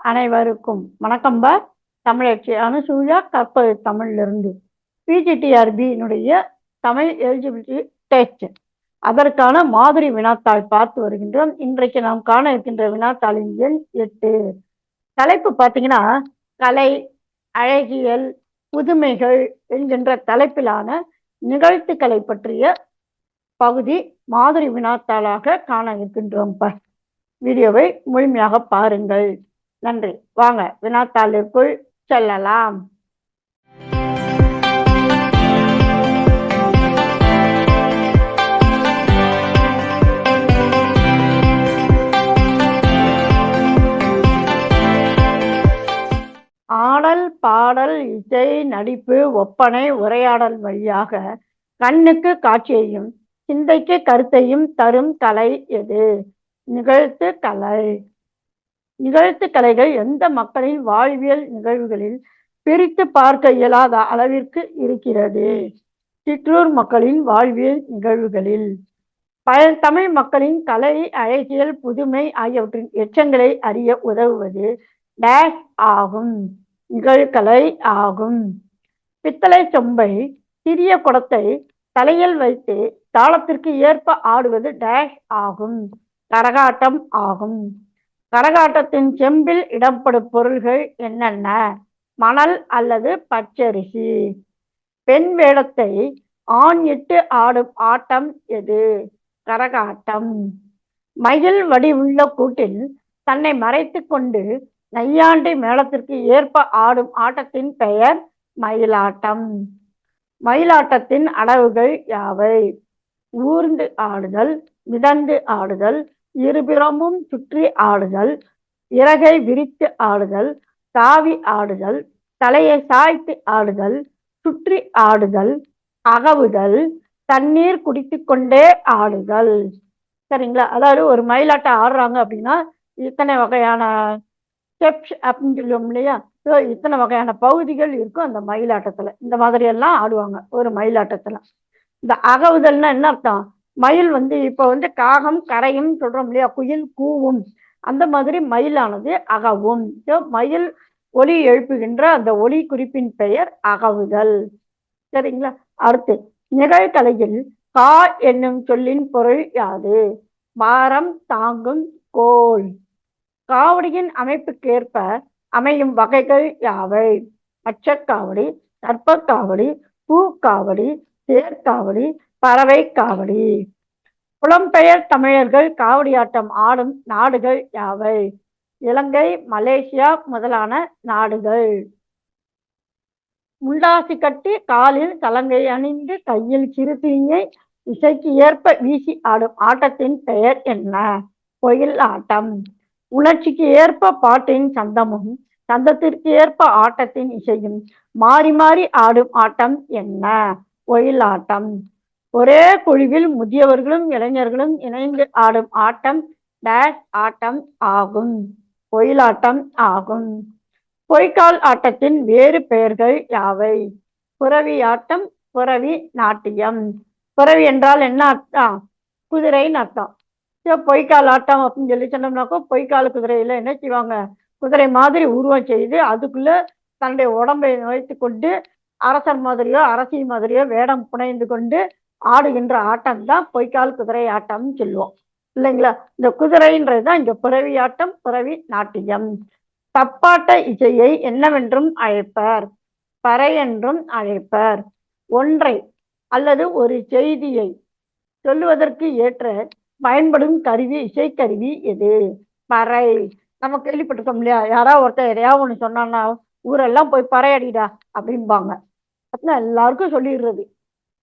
அனைவருக்கும் வணக்கம்பா தமிழச்சி அனுசூயா கற்பது தமிழிலிருந்து. பிஜிடிஆர்பியினுடைய தமிழ் எலிஜிபிலிட்டி டெஸ்ட். அதற்கான மாதிரி வினாத்தாள் பார்த்து வருகின்றோம். இன்றைக்கு நாம் காண இருக்கின்ற வினாத்தாளின் எண் எட்டு. தலைப்பு பார்த்தீங்கன்னா கலை அழகியல் புதுமைகள் என்கின்ற தலைப்பிலான நிகழ்த்துக்களை பற்றிய பகுதி மாதிரி வினாத்தாளாக காண இருக்கின்றோம் வீடியோவை முழுமையாக பாருங்கள். நன்றி. வாங்க வினாத்தாளிற்குள் செல்லலாம். ஆடல் பாடல் இசை நடிப்பு ஒப்பனை உரையாடல் வழியாக கண்ணுக்கு காட்சியையும் சிந்தைக்கு கருத்தையும் தரும் கலை எது? நிகழ்த்து கலை. நிகழ்த்து கலைகள் எந்த மக்களின் வாழ்வியல் நிகழ்வுகளில் பிரித்து பார்க்க இயலாத அளவிற்கு இருக்கிறது. சிற்றூர் மக்களின் வாழ்வியல் நிகழ்வுகளில் பழந்தமிழ் தமிழ் மக்களின் கலை அழகியல் புதுமை ஆகியவற்றின் எச்சங்களை அறிய உதவுவது டேஷ் ஆகும் நிகழ்கலை ஆகும். பித்தளை சொம்பை சிறிய குடத்தை தலையில் வைத்து தாளத்திற்கு ஏற்ப ஆடுவது டேஷ் ஆகும் கரகாட்டம் ஆகும். கரகாட்டத்தின் செம்பில் இடப்படும் பொருள்கள் என்னென்ன? மணல் அல்லது பச்சரிசி. பெண் வேடத்தை ஆண் இட்டு ஆடும் ஆட்டம் எது? கரகாட்டம். மயில் வடிவுள்ள கூட்டில் தன்னை மறைத்து கொண்டு நையாண்டி மேளத்திற்கு ஏற்ப ஆடும் ஆட்டத்தின் பெயர் மயிலாட்டம். மயிலாட்டத்தின் அளவுகள் யாவை? ஊர்ந்து ஆடுதல் மிதந்து ஆடுதல் இருபுறமும் சுற்றி ஆடுதல் இறகை விரித்து ஆடுதல் தாவி ஆடுதல் தலையை சாய்த்து ஆடுதல் சுற்றி ஆடுதல் அகவுதல் தண்ணீர் குடித்து கொண்டே ஆடுதல். சரிங்களா? அதாவது ஒரு மயிலாட்டம் ஆடுறாங்க அப்படின்னா இத்தனை வகையான ஸ்டெப்ஸ் அப்படின்னு சொல்லுவோம் இல்லையா? ஸோ இத்தனை வகையான பகுதிகள் இருக்கும் அந்த மயிலாட்டத்தில். இந்த மாதிரி எல்லாம் ஆடுவாங்க ஒரு மயிலாட்டத்தில். இந்த அகவுதல்னா என்ன அர்த்தம்? மயில் வந்து இப்போ வந்து காகம் கரையும் சொல்றோம் இல்லையா? குயில் கூவும். அந்த மாதிரி மயிலானது அகவும். மயில் ஒலி எழுப்புகின்ற அந்த ஒலி குறிப்பின் பெயர் அகவுதல். சரிங்களா? அடுத்து நிகழ்கலையில் கா என்னும் சொல்லின் பொருள் யாது? மாரம் தாங்கும் கோல் காவடியின் அமைப்புக்கேற்ப அமையும் வகைகள் யாவை? அச்சக்காவடி கற்பக்காவடி பூக்காவடி தேர்காவடி பறவை காவடி. புலம்பெயர் தமிழர்கள் காவடியாட்டம் ஆடும் நாடுகள் யாவை? இலங்கை மலேசியா முதலான நாடுகள். முண்டாசி கட்டி காலில் கலங்கை அணிந்து கையில் சிறுதீயை இசைக்கு ஏற்ப வீசி ஆடும் ஆட்டத்தின் பெயர் என்ன? கோயில் ஆட்டம். உணர்ச்சிக்கு ஏற்ப பாட்டின் சந்தமும் சந்தத்திற்கு ஏற்ப ஆட்டத்தின் இசையும் மாறி மாறி ஆடும் ஆட்டம் என்ன? ஒயிலாட்டம் ஒரே குழுவில் முதியவர்களும் இளைஞர்களும் இணைந்து ஆடும் ஆட்டம் டேஷ் ஆட்டம் ஆகும். பொயிலாட்டம் ஆகும். பொய்க்கால் ஆட்டத்தின் வேறு பெயர்கள் யாவை? புறவி ஆட்டம் புறவி நாட்டியம். புறவி என்றால் என்ன அர்த்தம்? குதிரைன்னு அர்த்தம். பொய்க்கால் ஆட்டம் அப்படின்னு சொல்லி சொன்னோம்னாக்கோ பொய்க்கால் குதிரையில என்ன செய்வாங்க? குதிரை மாதிரி உருவம் செய்து அதுக்குள்ள தன்னுடைய உடம்பை வைத்து கொண்டு அரசர் மாதிரியோ அரசி மாதிரியோ வேடம் புனைந்து கொண்டு ஆடுகின்ற ஆட்டம் தான் பொய்க்கால் குதிரை ஆட்டம்னு சொல்லுவோம். இல்லைங்களா? இந்த குதிரைன்றது தான் இங்க பிறவி ஆட்டம் பிறவி நாட்டியம். தப்பாட்ட இசையை என்னவென்றும் அழைப்பர் பறை என்றும் அழைப்பர். ஒன்றை அல்லது ஒரு செய்தியை சொல்லுவதற்கு ஏற்ற பயன்படும் கருவி இசைக்கருவி எது? பறை. நம்ம கேள்விப்பட்டிருக்கோம் இல்லையா? யாராவது ஒருத்தர் எதையாவது ஒன்று சொன்னான்னா ஊரெல்லாம் போய் பறையடிடா அப்படிம்பாங்க. அப்படின்னா எல்லாருக்கும் சொல்லிடுறது.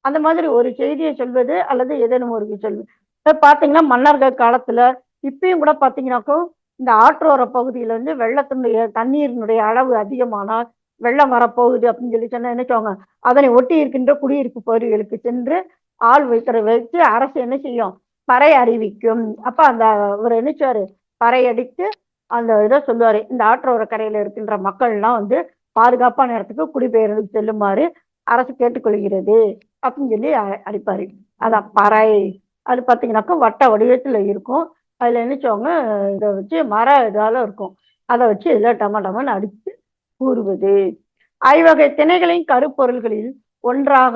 அந்த மாதிரி ஒரு செய்தியை சொல்வது அல்லது ஏதேனும் ஒரு சொல்வது. இப்போ பார்த்தீங்கன்னா மன்னர்கள் காலத்துல இப்பயும் கூட பார்த்தீங்கன்னாக்கும் இந்த ஆற்றோர பகுதியில வந்து வெள்ளத்தினுடைய தண்ணீரினுடைய அளவு அதிகமானால் வெள்ளம் வரப்போகுது அப்படின்னு சொல்லி சொன்னா என்ன அதனை ஒட்டி இருக்கின்ற குடியிருப்பு பகுதிகளுக்கு சென்று ஆள் வைக்கிற வச்சு அரசு என்ன செய்யும்? பறை அறிவிக்கும். அப்ப அந்த அவர் நினைச்சாரு பறை அடித்து அந்த இதை சொல்லுவாரு. இந்த ஆற்றோர கரையில இருக்கின்ற மக்கள்லாம் வந்து பாதுகாப்பான இடத்துக்கு குடிபெயர்ந்து செல்லுமாறு அரசு கேட்டுக்கொள்கிறது. அப்படின்னு சொல்லி அடிப்பாரு. அதான் பறை. அது பார்த்தீங்கன்னாக்கா வட்ட வடிவத்துல இருக்கும். அதுல நினைச்சவங்க இதை வச்சு மர இதால இருக்கும். அதை வச்சு இதில் டம டமன்னு அடித்து கூறுவது. ஐவகை திணைகளின் கருப்பொருள்களில் ஒன்றாக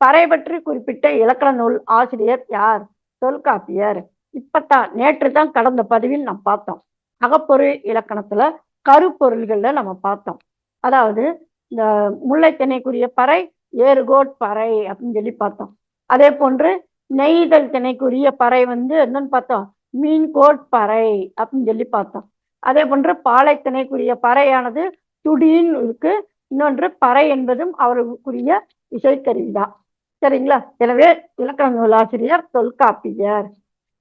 பறை பற்றி குறிப்பிட்ட இலக்கண நூல் ஆசிரியர் யார்? தொல்காப்பியர். இப்பத்தான் நேற்று தான் கடந்த பதிவில் நாம் பார்த்தோம். அகப்பொருள் இலக்கணத்துல கருப்பொருள்கள்ல நம்ம பார்த்தோம். அதாவது இந்த முல்லை திணைக்குரிய பறை ஏறுகோட் பறை அப்படின்னு சொல்லி பார்த்தோம். அதே போன்று நெய்தல் திணைக்குரிய பறை வந்து என்னன்னு பார்த்தோம். மீன்கோட் பறை அப்படின்னு சொல்லி பார்த்தோம். அதே போன்று பாலை திணைக்குரிய பறையானது துடின்னு இருக்கு. இன்னொன்று பறை என்பதும் அவருக்குரிய இசைக்கருவிதான் சரிங்களா? எனவே இலக்கண நூலாசிரியர் தொல்காப்பியர்.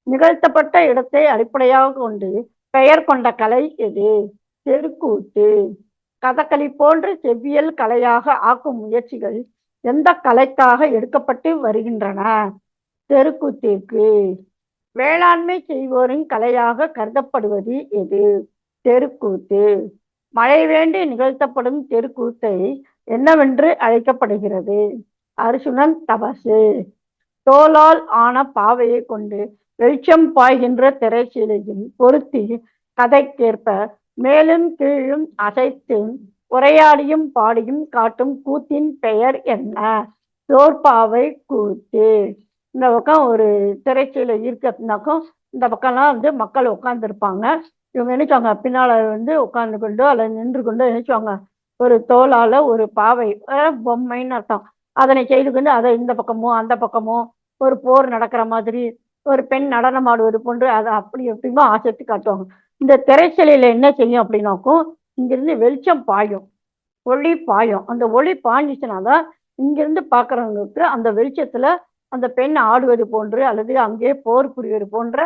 நிகழ்த்தப்பட்ட இடத்தை அடிப்படையாக கொண்டு பெயர் கொண்ட கலை எது? தெருக்கூத்து. கதகளி போன்று செவ்வியல் கலையாக ஆக்கும் முயற்சிகள் எந்த கலைக்காக எடுக்கப்பட்டு வருகின்றன? தெருக்கூத்திற்கு. வேளாண்மை செய்வோரின் கலையாக கருதப்படுவது எது? தெருக்கூத்து. மழை வேண்டி நிகழ்த்தப்படும் தெருக்கூத்தை என்னவென்று அழைக்கப்படுகிறது? அர்ஜுனன் தபசு. தோலால் ஆன பாவையை கொண்டு வெளிச்சம் பாய்கின்ற திரைச்சீலையில் பொருத்தி கதைக்கேற்ப மேலும் கீழும் அசைத்து உரையாடியும் பாடியும் காட்டும் கூத்தின் பெயர் என்ன? தோற்பாவை கூத்து. இந்த பக்கம் ஒரு திரைச்சீலை இருக்கு அப்படின்னாக்கும் இந்த பக்கம்லாம் வந்து மக்கள் உட்காந்துருப்பாங்க இவங்க நினைச்சாங்க பின்னால வந்து உட்கார்ந்து கொண்டு அல்லது நின்று கொண்டு நினைச்சுவாங்க. ஒரு தோலால ஒரு பாவை பொம்மைன்னு அர்த்தம். அதனை செய்து கொண்டு அதை இந்த பக்கமோ அந்த பக்கமோ ஒரு போர் நடக்கிற மாதிரி ஒரு பெண் நடனம் ஆடுவது போன்று அதை அப்படி எப்படிமோ ஆசைத்து காட்டுவாங்க. இந்த திரைச்சலையில என்ன செய்யும் அப்படின்னாக்கும் இங்கிருந்து வெளிச்சம் பாயும் ஒளி பாயும். அந்த ஒளி பாய்ஞ்சிச்சுனா தான் இங்கிருந்து பார்க்குறவங்களுக்கு அந்த வெளிச்சத்துல அந்த பெண் ஆடுவது போன்று அல்லது அங்கே போர் புரிவது போன்ற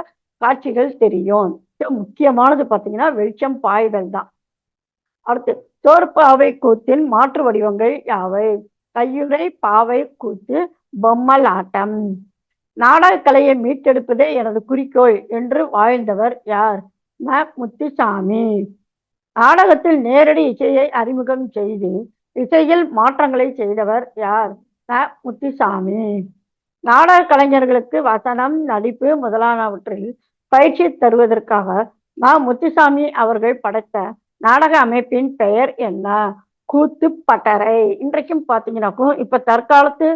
காட்சிகள் தெரியும். முக்கியமானது பார்த்தீங்கன்னா வெளிச்சம் பாய்தல் தான். அடுத்து தோற்பாவை கூத்தின் மாற்று வடிவங்கள் யாவை? கையுறை பாவை கூத்து பொம்மல் ஆட்டம். நாடகக்கலையை மீட்டெடுப்பதே எனது குறிக்கோள் என்று வாழ்ந்தவர் யார்? ம. முத்துசாமி. நாடகத்தில் நேரடி இசையை அறிமுகம் செய்து இசையில் மாற்றங்களை செய்தவர் யார்? ம முத்துசாமி. நாடக கலைஞர்களுக்கு வசனம் நடிப்பு முதலானவற்றில் பயிற்சி தருவதற்காக ந முத்துசாமி அவர்கள் படைத்த நாடக அமைப்பின் பெயர் என்ன? கூத்து பட்டறை இன்றைக்கும் பார்த்தீங்கன்னாக்கும் இப்ப தற்காலத்து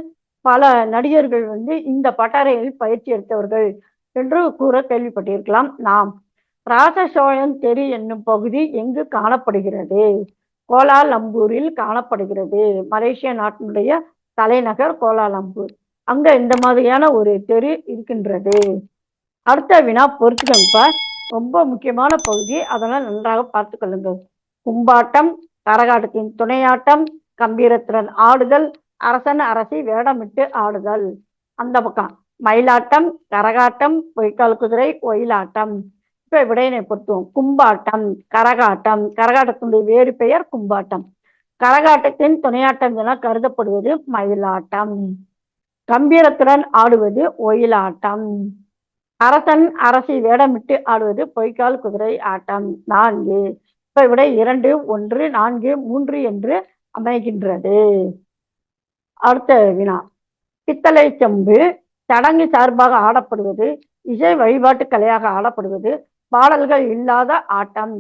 பல நடிகர்கள் வந்து இந்த பட்டறையில் பயிற்சி எடுத்தவர்கள் என்று கூற கேள்விப்பட்டிருக்கலாம். நாம் ராசசோழன் தெரு என்னும் பகுதி எங்கு காணப்படுகிறது? கோலாலம்பூரில் காணப்படுகிறது. மலேசிய நாட்டினுடைய தலைநகர் கோலாலம்பூர். அங்க இந்த மாதிரியான ஒரு தெரு இருக்கின்றது. அடுத்த வினா பொறுத்துக்கங்கப்பா ரொம்ப முக்கியமான பகுதி. அதெல்லாம் நன்றாக பார்த்து கொள்ளுங்கள். கும்பாட்டம் கரகாட்டத்தின் துணையாட்டம் கம்பீரத்துடன் ஆடுதல் அரசன் அரசி வேடமிட்டு ஆடுதல். அந்த பக்கம் மயிலாட்டம் கரகாட்டம் பொய்க்கால் குதிரை ஒயிலாட்டம். இப்ப விடையினை பொறுத்துவோம் கும்பாட்டம் கரகாட்டம் கரகாட்டத்தினுடைய வேறு பெயர் கும்பாட்டம். கரகாட்டத்தின் துணையாட்டம் என கருதப்படுவது மயிலாட்டம். கம்பீரத்துடன் ஆடுவது ஒயிலாட்டம். அரசன் அரசி வேடமிட்டு ஆடுவது பொய்க்கால் குதிரை ஆட்டம். நான்கு. இப்ப விட இரண்டு ஒன்று நான்கு மூன்று என்று அமைகின்றது. அடுத்த வினா. பித்தளை செம்பு சடங்கு சார்பாக ஆடப்படுவது இசை வழிபாட்டு கலையாக ஆடப்படுவது பாடல்கள் இல்லாத ஆட்டம்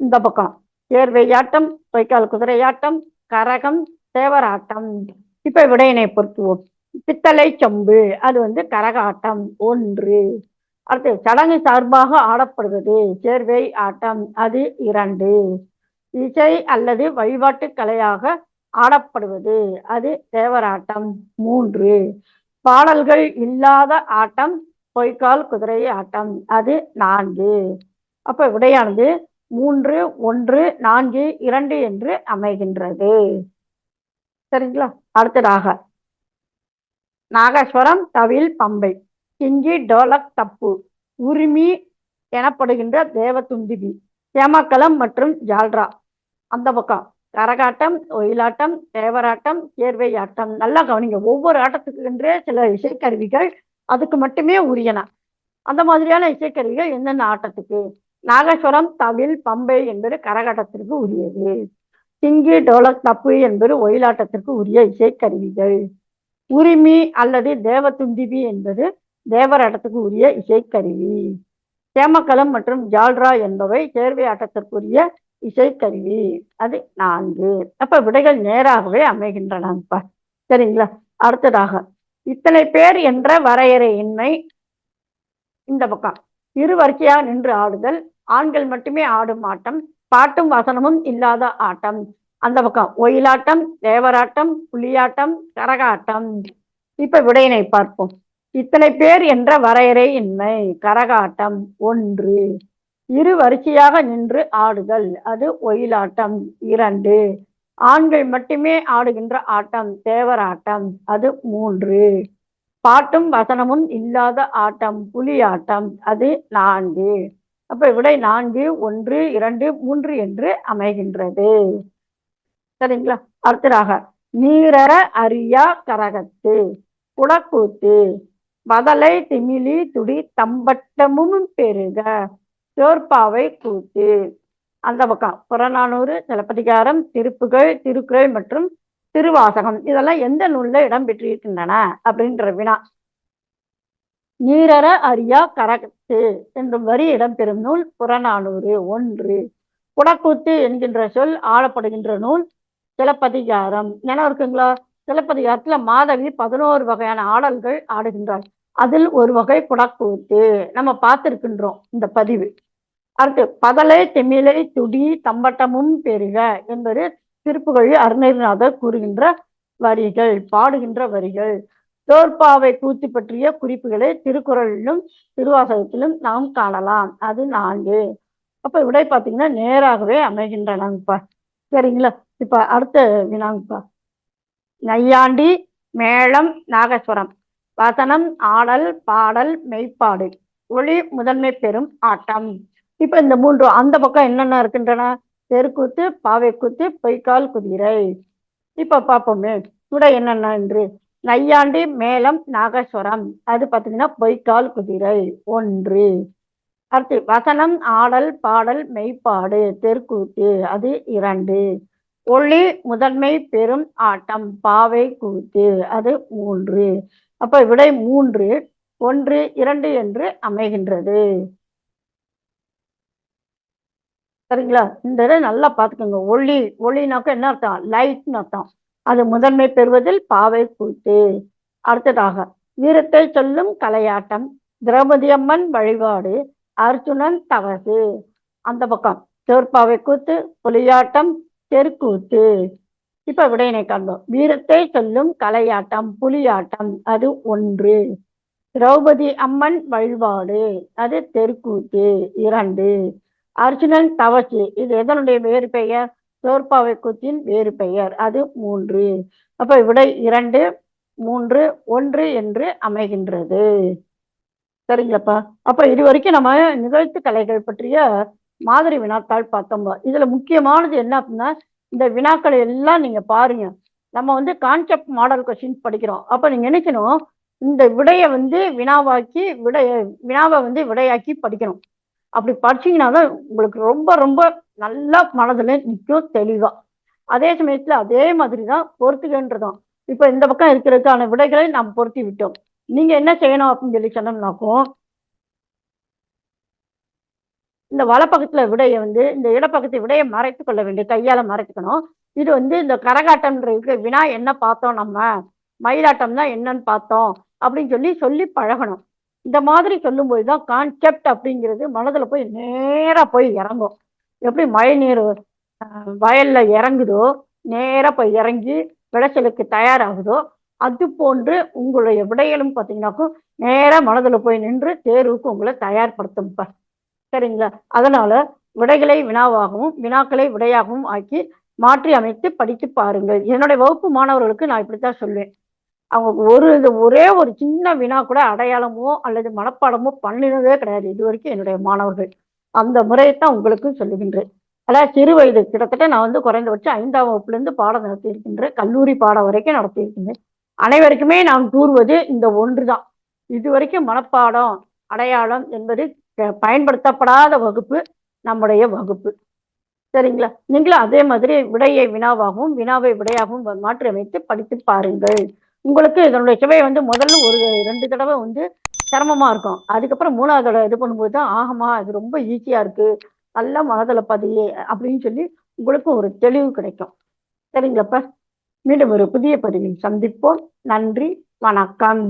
இந்த பக்கம். ஏர்வையாட்டம் பொய்க்கால் குதிரையாட்டம் கரகம் தேவராட்டம் இப்ப விடையினை பொறுத்துவோம். பித்தளை சொம்பு அது வந்து கரகாட்டம் ஒன்று. அடுத்து சடங்கு சார்பாக ஆடப்படுவது. சேர்வை ஆட்டம் அது இரண்டு. இசை அல்லது வழிபாட்டு கலையாக ஆடப்படுவது அது தேவராட்டம் மூன்று. பாடல்கள் இல்லாத ஆட்டம் பொய்க்கால் குதிரை ஆட்டம். அது நான்கு. அப்ப விடையானது மூன்று ஒன்று நான்கு இரண்டு என்று அமைகின்றது. சரிங்களா? அடுத்ததாக. நாகேஸ்வரம் தவில் பம்பை. கிஞ்சி டோலக் தப்பு. உரிமி எனப்படுகின்ற தேவதுந்திபி சேமக்கலம் மற்றும் ஜால்ரா. அந்த பக்கம். கரகாட்டம் ஒயிலாட்டம் தேவராட்டம் சேர்வையாட்டம் நல்லா கவனிங்க. ஒவ்வொரு ஆட்டத்துக்கு என்றே சில இசைக்கருவிகள் அதுக்கு மட்டுமே உரியன. அந்த மாதிரியான இசைக்கருவிகள் என்னென்ன ஆட்டத்துக்கு? நாகேஸ்வரம் தவில் பம்பை என்பது கரகாட்டத்திற்கு உரியது. சிங்கி டோலக் தப்பு என்பது ஒயிலாட்டத்திற்கு உரிய இசைக்கருவிகள். உரிமி அல்லது தேவதுந்திபி என்பது தேவராட்டத்துக்கு உரிய இசைக்கருவி. சேமக்கலம் மற்றும் ஜால்ரா என்பவை சேர்வை ஆட்டத்திற்குரிய இசைக்கருவி. அது நான்கு. அப்ப விடைகள் நேராகவே அமைகின்றன சரிங்களா? அடுத்ததாக. இத்தனை பேர் என்ற வரையறையின்மை இந்த பக்கம் இரு வரிசையா நின்று ஆடுதல் ஆண்கள் மட்டுமே ஆடும் ஆட்டம் பாட்டும் வசனமும் இல்லாத ஆட்டம். அந்த பக்கம் ஒயிலாட்டம் தேவராட்டம் புலியாட்டம் கரகாட்டம். இப்ப விடையினை பார்ப்போம். இத்தனை பேர் என்ற வரையறை இன்மை கரகாட்டம். ஒன்று இரு வரிசையாக நின்று ஆடுதல் அது ஒயிலாட்டம். இரண்டு ஆண்கள் மட்டுமே ஆடுகின்ற ஆட்டம் தேவராட்டம் அது மூன்று. பாட்டும் வசனமும் இல்லாத ஆட்டம் புலியாட்டம் அது நான்கு. அப்ப விடை நான்கு ஒன்று இரண்டு மூன்று என்று அமைகின்றது. சரிங்களா? அடுத்ததாக நீரர அரியா கரகத்து குடக்கூத்து வதலை திமிலி துடி தம்பட்டமும் பெருக சோர்பாவை கூத்து. அந்த பக்கம். புறநானூறு சிலப்பதிகாரம் திருப்புகழ் திருக்குறள் மற்றும் திருவாசகம். இதெல்லாம் எந்த நூல்ல இடம் பெற்றிருக்கின்றன அப்படின்ற வினா. நீரற அரியா கரகத்து என்றும் வரி இடம்பெறும் நூல் புறநானூறு. ஒன்று. குடக்கூத்து என்கின்ற சொல் ஆளப்படுகின்ற நூல் சிலப்பதிகாரம். நினைவு இருக்குங்களா? சிலப்பதிகாரத்துல மாதவி பதினோரு வகையான ஆடல்கள் ஆடுகின்றாள். அதில் ஒரு வகை குடக்கூத்து நம்ம பார்த்திருக்கின்றோம் இந்த பதிவு. அடுத்து பதலை திமிலை துடி தம்பட்டமும் பெருக என்பது திருப்புகழி அருணகிரிநாதர் கூறுகின்ற வரிகள் பாடுகின்ற வரிகள். தோற்பாவை கூத்து பற்றிய குறிப்புகளை திருக்குறளிலும் திருவாசகத்திலும் நாம் காணலாம். அது நான்கு. அப்ப விடை பார்த்தீங்கன்னா நேராகவே அமைகின்றனங்கப்பா. சரிங்களா? இப்ப அடுத்த வினாங்கப்பா. நையாண்டி மேளம் நாகஸ்வரம். வசனம் ஆடல் பாடல் மெய்ப்பாடு. ஒளி முதன்மை பெறும் ஆட்டம். இப்ப இந்த மூன்று அந்த பக்கம் என்னென்ன இருக்கின்றன? தெருக்கூத்து பாவைக்கூத்து பொய்க்கால் குதிரை. இப்ப பார்ப்போமே. விடை என்னென்ன என்று நையாண்டி மேளம் நாகஸ்வரம். அது பார்த்தீங்கன்னா பொய்க்கால் குதிரை. ஒன்று. அடுத்து வசனம் ஆடல் பாடல் மெய்ப்பாடு. தெருக்கூத்து அது இரண்டு. ஒளி முதன்மை பெரும் ஆட்டம். பாவை கூத்து அது மூன்று. அப்ப விடை மூன்று. ஒன்று இரண்டு என்று அமைகின்றது. சரிங்களா? இந்த இதை நல்லா பார்த்துக்கோங்க. ஒளி ஒளினாக்க என்ன அர்த்தம்? லைட்னு அர்த்தம். அது முதன்மை பெறுவதில் பாவை கூத்து அடுத்ததாக வீரத்தை சொல்லும் கலையாட்டம் திரௌபதி அம்மன் வழிபாடு அர்ஜுனன் தவசு அந்த பக்கம் தேர்ப்பாவை கூத்து புலியாட்டம் தெருக்கூத்து. இப்ப விடையினை காண்போம் வீரத்தை சொல்லும் கலையாட்டம் புலியாட்டம் அது ஒன்று. திரௌபதி அம்மன் வழிபாடு அது தெருக்கூத்து இரண்டு. அர்ஜுனன் தவசி இது எதனுடைய வேறு பெயர்? சோர்பாவை குத்தின் வேறு பெயர். அது மூன்று. அப்ப விடை இரண்டு மூன்று ஒன்று என்று அமைகின்றது. சரிங்களாப்பா? அப்ப இது வரைக்கும் நம்ம நிகழ்த்து கலைகள் பற்றிய மாதிரி வினாத்தாள் பார்த்தோம் இதுல முக்கியமானது என்ன அப்படின்னா இந்த வினாக்களை எல்லாம் நீங்க பாருங்க. நம்ம வந்து கான்செப்ட் மாடல் கொஸ்டின் படிக்கிறோம். அப்ப நீங்க நினைக்கணும் இந்த விடையை வந்து வினாவாக்கி விடைய வினாவை வந்து விடையாக்கி படிக்கணும். அப்படி படிச்சீங்கன்னா தான் உங்களுக்கு ரொம்ப ரொம்ப நல்லா மனதுல நிற்கும் தெளிவா. அதே சமயத்துல அதே மாதிரி தான் பொறுத்துகன்றதும் இப்ப இந்த பக்கம் இருக்கிறதுக்கான விடைகளை நாம் பொருத்தி விட்டோம். நீங்க என்ன செய்யணும் அப்படின்னு சொல்லி சொன்னோம்னாக்கும் இந்த வலப்பக்கத்துல விடையை வந்து இந்த இடப்பக்கத்து விடையை மறைத்து கொள்ள வேண்டிய கையால மறைத்துக்கணும். இது வந்து இந்த கரகாட்டம்ன்றதுக்கு வினா என்ன பார்த்தோம் நம்ம? மயிலாட்டம் தான் என்னன்னு பார்த்தோம் அப்படின்னு சொல்லி சொல்லி பழகணும். இந்த மாதிரி சொல்லும்போது தான் கான்செப்ட் அப்படிங்கிறது மனதில் போய் நேராக போய் இறங்கும். எப்படி மழை நீர் வயலில் இறங்குதோ நேராக போய் இறங்கி விளைச்சலுக்கு தயாராகுதோ அது போன்று உங்களுடைய விடைகளும் பார்த்தீங்கன்னாக்கும் நேராக மனதில் போய் நின்று தேர்வுக்கு உங்களை தயார்படுத்தும் சரிங்களா? அதனால விடைகளை வினாவாகவும் வினாக்களை விடையாகவும் ஆக்கி மாற்றி அமைத்து படித்து பாருங்கள். என்னுடைய வகுப்பு மாணவர்களுக்கு நான் இப்படித்தான் சொல்வேன். அவங்க ஒரு இது ஒரே ஒரு சின்ன வினா கூட அடையாளமோ அல்லது மனப்பாடமோ பண்ணினதே கிடையாது இது வரைக்கும் என்னுடைய மாணவர்கள். அந்த முறையைத்தான் உங்களுக்கும் சொல்லுகின்றேன். அதாவது சிறு வயது கிட்டத்தட்ட நான் வந்து குறைந்தபட்சம் ஐந்தாம் வகுப்புலேருந்து பாடம் நடத்தியிருக்கின்றேன் கல்லூரி பாடம் வரைக்கும் நடத்தியிருக்கின்றேன் அனைவருக்குமே நான் கூறுவது இந்த ஒன்று தான். இது வரைக்கும் மனப்பாடம் அடையாளம் என்பது பயன்படுத்தப்படாத வகுப்பு நம்முடைய வகுப்பு. சரிங்களா? நீங்களும் அதே மாதிரி விடையை வினாவாகவும் வினாவை விடையாகவும் மாற்றி அமைத்து படித்து பாருங்கள். உங்களுக்கு இதனுடைய சுவை வந்து முதல்ல ஒரு ரெண்டு தடவை வந்து சிரமமாக இருக்கும். அதுக்கப்புறம் மூணாவது தடவை இது பண்ணும்போது தான் ஆகமா இது ரொம்ப ஈஸியாக இருக்குது நல்லா மனதில் பதியே அப்படின்னு சொல்லி உங்களுக்கும் ஒரு தெளிவு கிடைக்கும். சரிங்களப்ப மீண்டும் ஒரு புதிய பதிவில் சந்திப்போம். நன்றி வணக்கம்.